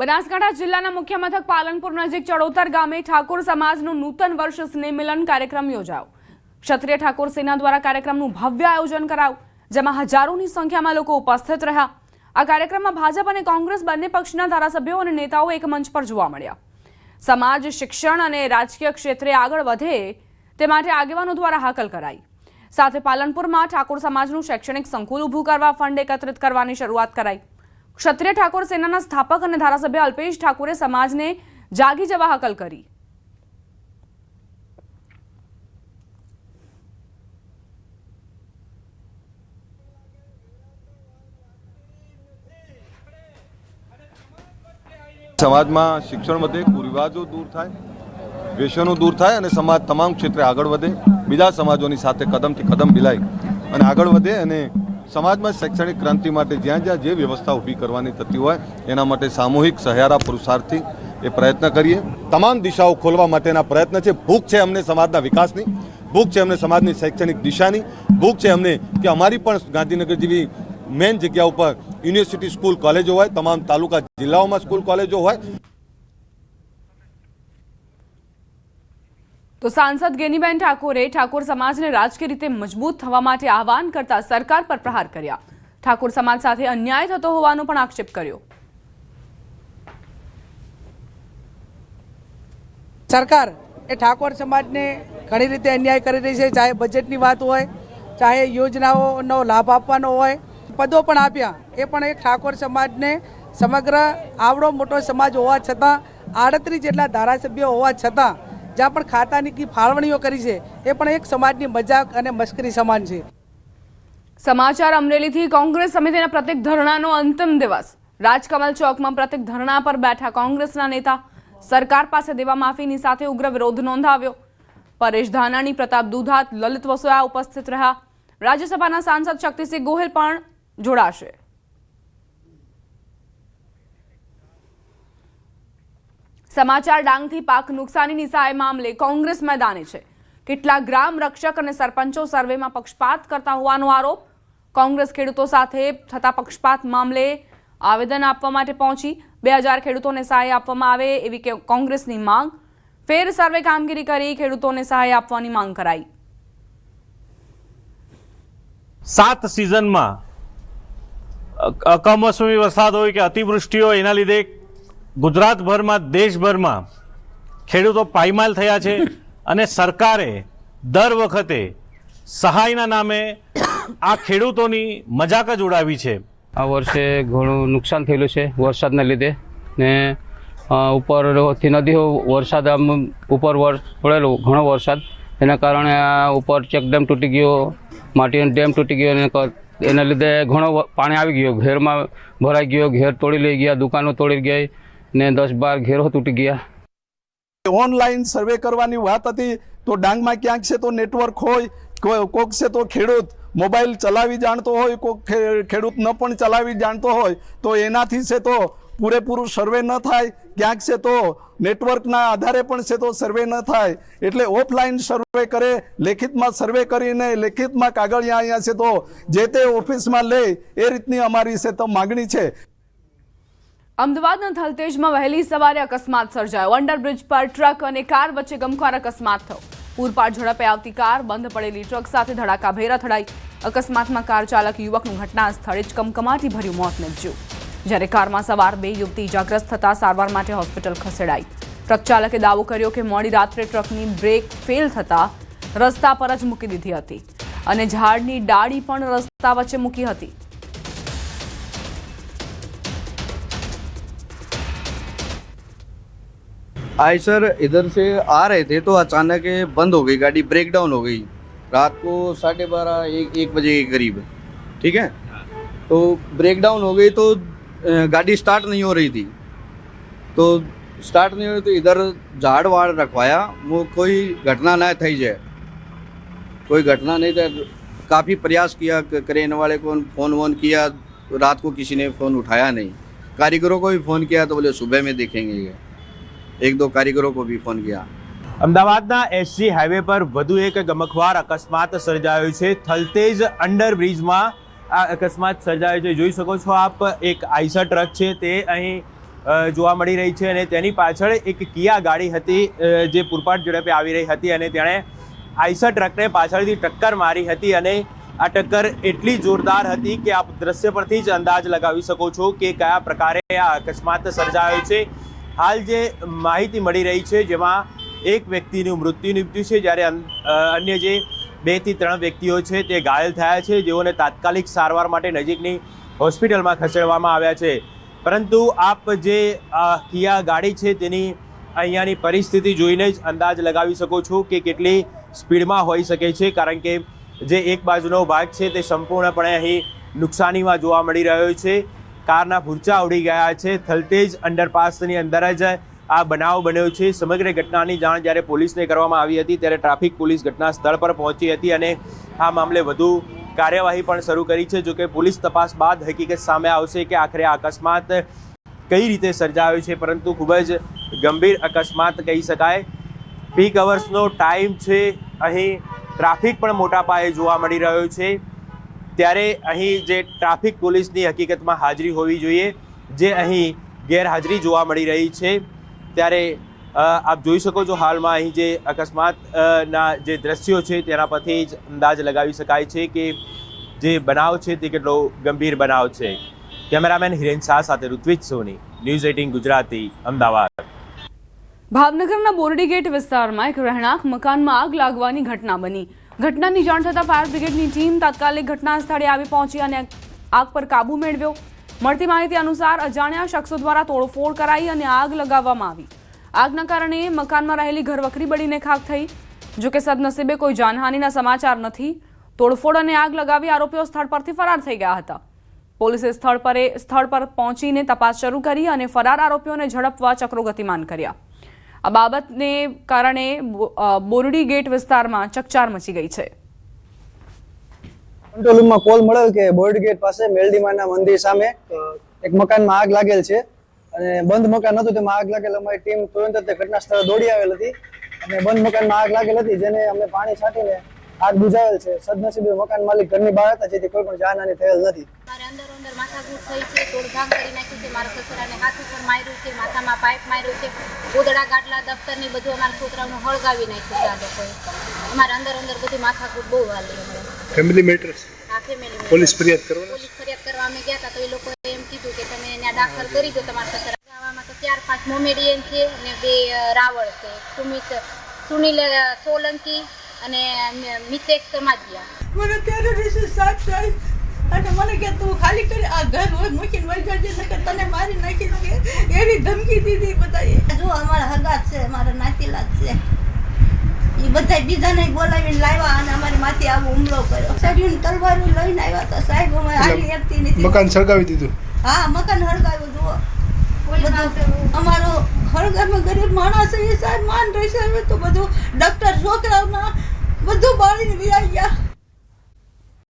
બનાસકાંઠા જિલ્લાના મુખ્ય મથક પાલનપુર નજીક ચડોતર ગામે ઠાકોર સમાજનું નૂતન વર્ષ સ્નેહમિલન કાર્યક્રમ યોજાયો. ક્ષત્રિય ઠાકોર સેના દ્વારા કાર્યક્રમનું ભવ્ય આયોજન કરાયું, જેમાં હજારોની સંખ્યામાં લોકો ઉપસ્થિત રહ્યા. આ કાર્યક્રમમાં ભાજપ અને કોંગ્રેસ બંને પક્ષના ધારાસભ્યો અને નેતાઓ એક મંચ પર જોવા મળ્યા. સમાજ, શિક્ષણ અને રાજકીય ક્ષેત્રે આગળ વધે તે માટે આગેવાનો દ્વારા હાકલ કરાઈ. સાથે પાલનપુરમાં ઠાકોર સમાજનું શૈક્ષણિક સંકુલ ઊભું કરવા ફંડ એકત્રિત કરવાની શરૂઆત કરાઈ. ક્ષત્રિય ઠાકોર સેનાના સ્થાપક અને ધારાસભ્ય અલ્પેશ ઠાકોરે સમાજને જાગી જવા હકલ કરી. સમાજમાં શિક્ષણ વધે, કુરિવાજો દૂર થાય વ્યસનો દૂર થાય અને સમાજ તમામ ક્ષેત્રે આગળ વધે, બીજા સમાજોની સાથે કદમથી કદમ મિલાય અને આગળ વધે અને સમાજમાં શૈક્ષણિક ક્રાંતિ માટે જ્યાં જ્યાં જે વ્યવસ્થા ઊભી કરવાની થતી હોય, એના માટે સામૂહિક સહારા પુરુષાર્થથી એ પ્રયત્ન કરીએ. તમામ દિશાઓ ખોલવા માટેના પ્રયત્ન છે. ભૂખ છે અમને સમાજના વિકાસની, ભૂખ છે અમને સમાજની શૈક્ષણિક દિશાની, ભૂખ છે અમને કે અમારી પણ ગાંધીનગર જેવી મેન જગ્યા ઉપર યુનિવર્સિટી, સ્કૂલ, કોલેજો હોય, તમામ તાલુકા જિલ્લાઓમાં સ્કૂલ, કોલેજો હોય. તો સાંસદ ગેનીબેન ઠાકોરે ઠાકોર સમાજને રાજકીય રીતે મજબૂત થવા માટે આહવાન કરતા સરકાર પર પ્રહાર કર્યા. ઠાકોર સમાજ સાથે અન્યાય થતો હોવાનો પણ આક્ષેપ કર્યો. સરકાર એ ઠાકોર સમાજને ઘણી રીતે અન્યાય કરી રહી છે, ચાહે બજેટની વાત હોય, ચાહે યોજનાઓનો લાભ આપવાનો હોય. પદો પણ આપ્યા. એ પણ એક ઠાકોર સમાજને સમગ્ર આવડો મોટો સમાજ હોવા છતાં, આડત્રીસ જેટલા ધારાસભ્યો હોવા છતાં જ્યાં પણ ખાતાની ફાળવણીઓ કરી છે, એ પણ એક સમાજની મજાક અને મશ્કરી સમાન છે. સમાચાર અમરેલીથી કોંગ્રેસ સમિતિના પ્રત્યેક ધરણાનો અંતિમ દિવસ. રાજકમલ ચોકમાં પ્રત્યેક ધરણા પર બેઠા કોંગ્રેસના નેતા સરકાર પાસે દેવા માફીની સાથે ઉગ્ર વિરોધ નોંધાવ્યો. પરેશ ધાનાણી, પ્રતાપ દુધાત, લલિત વસોયા ઉપસ્થિત રહ્યા. રાજ્યસભાના સાંસદ શક્તિસિંહ ગોહિલ પણ જોડાશે. સમાચાર ડાંગથી પાક નુકસાનીની સહાય મામલે કોંગ્રેસ મેદાને છે. કેટલાક ગ્રામ રક્ષક અને સરપંચો સર્વેમાં પક્ષપાત કરતા હોવાનો આરોપ. કોંગ્રેસ ખેડૂતો સાથે થતા પક્ષપાત મામલે આવેદન આપવા માટે પહોંચી. બે હજાર ખેડૂતોને સહાય આપવામાં આવે એવી કોંગ્રેસની માંગ. ફેર સર્વે કામગીરી કરી ખેડૂતોને સહાય આપવાની માંગ કરાઈ. સાત સિઝનમાં કમોસમી વરસાદ હોય કે અતિવૃષ્ટિ હોય, એના લીધે ગુજરાતભરમાં, દેશભરમાં ખેડૂતો પાયમાલ થયા છે અને સરકારે દર વખતે સહાયના નામે આ ખેડૂતોની મજાક જ ઉડાવી છે. આ વર્ષે ઘણું નુકસાન થયેલું છે વરસાદના લીધે ને ઉપરથી નદીઓ વરસાદ આમ ઉપર વર્ષ પડેલો ઘણો વરસાદ. એના કારણે આ ઉપર ચેક ડેમ તૂટી ગયો માટીનો ડેમ તૂટી ગયો અને એના લીધે ઘણો પાણી આવી ગયો. ઘેરમાં ભરાઈ ગયો, ઘેર તોડી લઈ ગયા, દુકાનો તોડી ગઈ ને દસ બાર ઘેરો તૂટી ગયા. ઓનલાઈન સર્વે કરવાની વાત હતી, તો ડાંગમાં ક્યાંક છે તો નેટવર્ક હોય કોક છે તો ખેડૂત મોબાઈલ ચલાવી જાણતો હોય, કોક ખેડૂત ન પણ ચલાવી જાણતો હોય, તો એનાથી છે તો પૂરેપૂરું સર્વે ન થાય. ક્યાંક છે તો નેટવર્કના આધારે પણ છે તો સર્વે ન થાય. એટલે ઓફલાઈન સર્વે કરે, લેખિતમાં સર્વે કરીને, લેખિતમાં કાગળિયા અહીંયા છે તો જે તે ઓફિસમાં લે, એ રીતની અમારી છે તો માગણી છે. અમદાવાદના થલતેજમાં વહેલી સવારે અકસ્માત સર્જાયો. અંડરબ્રિજ પર ટ્રક અને કાર વચ્ચે ગમખ્વાર અકસ્માત થયો. પૂરપાટ ઝડપે આવતી કાર બંધ પડેલી ટ્રક સાથે ધડાકાભેર થડાઈ. અકસ્માતમાં કાર ચાલક યુવકનું ઘટના સ્થળે જ કમકમાટી ભર્યું મોત નીપજ્યું. જ્યારે કારમાં સવાર બે યુવતી ઇજાગ્રસ્ત થતા સારવાર માટે હોસ્પિટલ ખસેડાઈ. ટ્રક ચાલકે દાવો કર્યો કે મોડી રાત્રે ટ્રકની બ્રેક ફેલ થતા રસ્તા પર જ મૂકી દીધી હતી. અને ઝાડની ડાળી પણ રસ્તા વચ્ચે મૂકી હતી. आए सर, इधर से आ रहे थे तो अचानक बंद हो गई गाड़ी ब्रेक डाउन हो गई। रात को साढ़े बारह, एक एक बजे के करीब। ठीक है? तो ब्रेक डाउन हो गई तो गाड़ी स्टार्ट नहीं हो रही थी। तो स्टार्ट नहीं हो रही तो इधर झाड़ वाड़ रखवाया। वो कोई घटना ना थी जाए। कोई घटना नहीं था। काफ़ी प्रयास किया करेन वाले को फ़ोन वोन किया। रात को किसी ने फ़ोन उठाया नहीं। कारीगरों को भी फ़ोन किया तो बोले, सुबह में देखेंगे ये। एक दो कारीगरों को भी फ़ोन किया અમદાવાદના એસજી હાઈવે પર વધુ એક ગમખવાર અકસ્માત સર્જાયો છે થલતેજ અંડરબ્રિજમાં આ અકસ્માત સર્જાયો છે જોઈ શકો છો આપ એક આઈસર ટ્રક છે તે અહીં અ, જોવા મળી રહી છે અને તેની પાછળ એક કિયા ગાડી હતી અ, જે પૂરપાટ ઝડપે આવી રહી હતી અને તેણે આઈસર ટ્રકને પાછળથી ટક્કર મારી હતી અને આ ટક્કર એટલી જોરદાર હતી કે આપ દ્રશ્ય પરથી જ અંદાજ લગાવી શકો છો કે કયા પ્રકારે આ અકસ્માત સર્જાયો છે હાલ જે માહિતી મળી રહી છે, જેમાં એક વ્યક્તિનું મૃત્યુ નિપજ્યું છે, જ્યારે અન- અન્ય જે બેથી ત્રણ વ્યક્તિઓ છે, તે ઘાયલ થયા છે, જેઓને તાત્કાલિક સારવાર માટે નજીકની હોસ્પિટલમાં ખસેડવામાં આવ્યા છે. પરંતુ આપ જે કિયા ગાડી છે, તેની અહીંયાની પરિસ્થિતિ જોઈને જ અંદાજ લગાવી શકો છો કે કેટલી સ્પીડમાં હોઈ શકે છે, કારણ કે જે એક બાજુનો ભાગ છે, તે સંપૂર્ણપણે અહીં નુકસાનીમાં જોવા મળી રહ્યો છે. કારના ભૂરચા ઉડી ગયા છે. થલતેજ અંડરપાસની અંદર જ આ બનાવ બન્યો છે. સમગ્ર ઘટનાની જાણ જ્યારે પોલીસને કરવામાં આવી હતી ત્યારે ટ્રાફિક પોલીસ ઘટના સ્થળ પર પહોંચી હતી અને આ મામલે વધુ કાર્યવાહી પણ શરૂ કરી છે. જોકે પોલીસ તપાસ બાદ હકીકત સામે આવશે કે આખરે આ અકસ્માત કઈ રીતે સર્જાયો છે, પરંતુ ખૂબ જ ગંભીર અકસ્માત કહી શકાય. પીક અવર્સનો ટાઈમ છે. અહીં ટ્રાફિક પણ મોટા પાયે જોવા મળી રહ્યો છે. ત્યારે અહીં જે ટ્રાફિક પોલીસની હકીકતમાં હાજરી હોવી જોઈએ, જે અહીં ગેરહાજરી જોવા મળી રહી છે. ત્યારે આપ જોઈ શકો છો હાલમાં અહીં જે અકસ્માત ના જે દ્રશ્યો છે, તેના પરથી જ અંદાજ લગાવી શકાય છે કે જે બનાવ છે, તે કેટલો ગંભીર બનાવ છે. કેમેરામેન હિરેન શાહ સાથે ઋત્વિજ સોની, ન્યૂઝ એટીન ગુજરાતી, અમદાવાદ. ભાવનગરના બોરડી ગેટ વિસ્તારમાં એક રહેણાંક મકાનમાં આગ લાગવાની ઘટના બની. ઘટનાની જાણ થતાં ફાયર બ્રિગેડની ટીમ તાત્કાલિક ઘટના સ્થળે આવી પહોંચી અને આગ પર કાબુ મેળવ્યો. મળતી માહિતી અનુસાર અજાણ્યા શખ્સો દ્વારા તોડફોડ કરાઈ અને આગ લગાવવામાં આવી. આગના કારણે મકાનમાં રહેલી ઘરવખરી બળીને ખાક થઈ. જો કે સદનસીબે કોઈ જાનહાનિના સમાચાર નથી. તોડફોડ અને આગ લગાવી આરોપીઓ સ્થળ પરથી ફરાર થઈ ગયા હતા. પોલીસે સ્થળ પર સ્થળ પર પહોંચીને તપાસ શરૂ કરી અને ફરાર આરોપીઓને ઝડપવા ચક્રો ગતિમાન કર્યા. આ બાબતને કારણે બોરડી ગેટ વિસ્તારમાં ચકચાર મચી ગઈ છે. કંટ્રોલ રૂમમાં કોલ મળેલ કે બોર્ડ ગેટ પાસે મેલડીમાના મંદિર સામે એક મકાનમાં આગ લાગેલ છે. અને બંધ મકાન હતું તેમાં આગ લાગેલ અમારી ટીમ તુરંત જ ઘટના સ્થળે દોડી આવેલ હતી. અને બંધ મકાનમાં આગ લાગેલ હતી, જેને અમે પાણી છાંટીને આગ બુઝાવેલ છે. સદનસીબે મકાન માલિક ઘરની બહાર હતા, જેથી કોઈ પણ જાનહાની થયેલ નથી. અંદર અંદર માથાકૂટ થઈ છે તોડભાગ કરી નાખ્યું છે મારા સસરાને હાથ ઉપર માર્યું છે માથામાં પાઇપ માર્યું છે ગોદડા ગાટલા દફતરની બધું અમારા છોકરાઓને હળગાવી નાખ્યું છે આ લોકોએ. અમારા અંદર અંદર બધી માથાકૂટ બહુ વાલી ફેમિલી મેટર પોલીસ ફરિયાદ કરવાના પોલીસ ફરિયાદ કરવા અમે ગયા હતા તો એ લોકો એમ કીધું કે તમે એને દાખલ કરી દો તમારા સસરા. ગાવામાં તો ચાર પાંચ મોમેડિયન છે અને બે રાવળ છે. સુમિત સુનિલ સોલંકી અને મિતેશ સમાજિયા. મને ત્યારે વિશે સાત થાય અને મને કે તું ખાલી કરી આ ઘર હોય મૂકીને વહી જજે નકર તને મારી નાખીશ કે એવી ધમકી દીધી બધાએ. જો અમારા હગા છે મારા નાતીલા છે. એ બધા બીજાને બોલાવીને લાવ્યા અને અમારી માથે આવો હુમલો કર્યો. સળિયું તલવારું લઈને આવ્યા તો સાહેબ અમે હાલી શકતી નથી. મકાન સળગાવી દીધું? હા મકાન સળગાવ્યું જુઓ. અમારો હળગામાં ગરીબ માણસ છે એ સાહેબ માન રહેશે હવે તો બધું. ડૉક્ટર છોકરાઓના બધું બાળીને વિરાઈ ગયા.